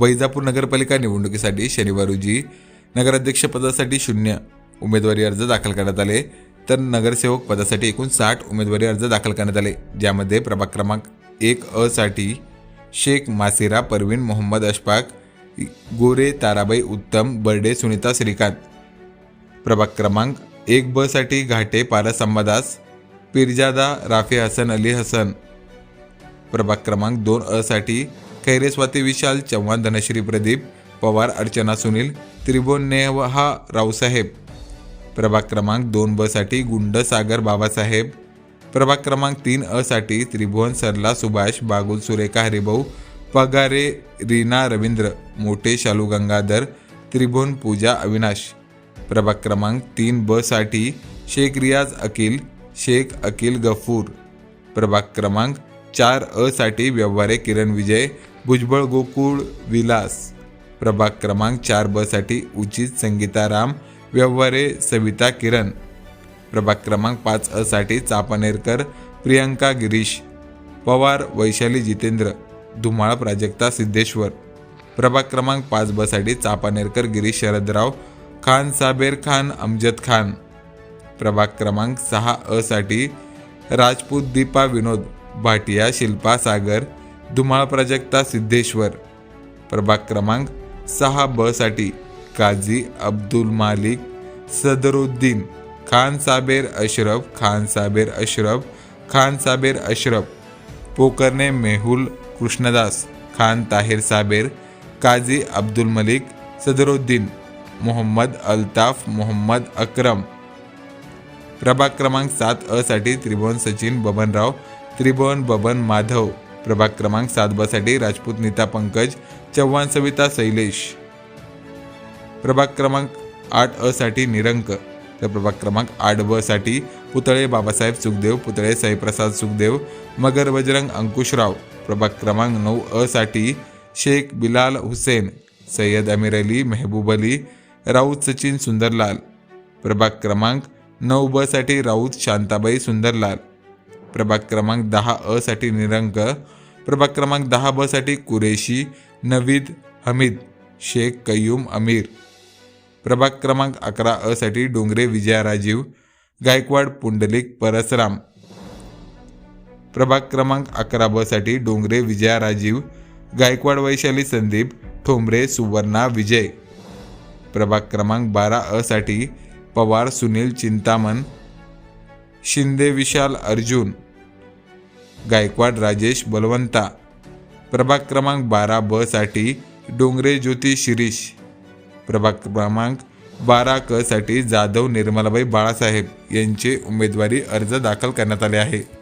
वैजापूर नगरपालिका निवडणुकीसाठी शनिवार रोजी नगराध्यक्षपदासाठी शून्य उमेदवारी अर्ज दाखल करण्यात आले. तर नगरसेवक पदासाठी एकूण साठ उमेदवारी अर्ज दाखल करण्यात आले. ज्यामध्ये प्रभाग क्रमांक एक अ साठी शेख मासिरा परवीन मोहम्मद अशफाक गोरे ताराबाई उत्तम बर्डे सुनीता श्रीकांत. प्रभाग क्रमांक एक ब साठी घाटे पारस अंबादास पिरजादा राफी हसन अली हसन. प्रभाग क्रमांक दोन अ साठी खैरेस्वाती विशाल चव्हाण धनश्री प्रदीप पवार अर्चना सुनील त्रिभुवन नेहा रावसाहेब. प्रभाग क्रमांक दोन ब साठी गुंड सागर बाबासाहेब. प्रभाग क्रमांक तीन अ साठी त्रिभुवन सरला सुभाष बागुल सुरेखा हरिभाऊ पगारे रीना रवींद्र मोठे शालू गंगाधर त्रिभुवन पूजा अविनाश. प्रभाग क्रमांक तीन ब साठी शेख रियाज अकिल शेख अकिल गफूर. प्रभाग क्रमांक चार अ साठी व्यवहारे किरण विजय भुजबळ गोकुळ विलास. प्रभाग क्रमांक चार बसाठी उचित संगीता राम व्यवहारे सविता किरण. प्रभाग क्रमांक पाच अ साठी चापानेरकर प्रियंका गिरीश. पवार वैशाली जितेंद्र धुमाळ प्राजक्ता सिद्धेश्वर. प्रभाग क्रमांक पाच बसाठी चापानेरकर गिरीश शरदराव खान साबेर खान अमजद खान. प्रभाग क्रमांक सहा अ साठी राजपूत दीपा विनोद भाटिया शिल्पा सागर धुमाळ प्राजक्ता सिद्धेश्वर. प्रभाग क्रमांक सहा ब साठी काझी अब्दुल मालिक सदरुद्दीन खान साबेर अशरफ खान साबेर अशरफ खान साबेर अशरफ पोकरने मेहुल कृष्णदास खान ताहिर साबेर काझी अब्दुल मलिक सदरुद्दीन मोहम्मद अल्ताफ मोहम्मद अक्रम. प्रभाग क्रमांक सात अ साठी त्रिभुवन सचिन बबनराव त्रिभुवन बबन माधव. प्रभाग क्रमांक सात बसाठी राजपूत नीता पंकज चव्हाण सविता शैलेश. प्रभाग क्रमांक आठ अ साठी निरंक. तर प्रभाग क्रमांक आठ ब साठी पुतळे बाबासाहेब सुखदेव पुतळे साईप्रसाद सुखदेव मगर बजरंग अंकुशराव. प्रभाग क्रमांक नऊ अ साठी शेख बिलाल हुसेन सय्यद अमीर अली मेहबूब अली राऊत सचिन सुंदरलाल. प्रभाग क्रमांक नऊ ब साठी राऊत शांताबाई सुंदरलाल. प्रभाग क्रमांक दहा अ साठी निरंक प्रभाग क्रमांक दहा ब साठी कुरेशी नवीद हमीद शेख कयूम अमीर. प्रभाग क्रमांक अकरा अ साठी डोंगरे विजया राजीव गायकवाड पुंडलिक परसराम. प्रभाग क्रमांक अकरा ब साठी डोंगरे विजया राजीव गायकवाड वैशाली संदीप ठोंबरे सुवर्णा विजय. प्रभाग क्रमांक बारा अ साठी पवार सुनील चिंतामण शिंदे विशाल अर्जुन. गायकवाड राजेश बलवंता. प्रभाग क्रमांक बारा ब साठी डोंगरे ज्योती शिरीष. प्रभाग क्रमांक बारा क साठी जाधव निर्मलाबाई बाळासाहेब यांचे उमेदवारी अर्ज दाखल करण्यात आले आहे.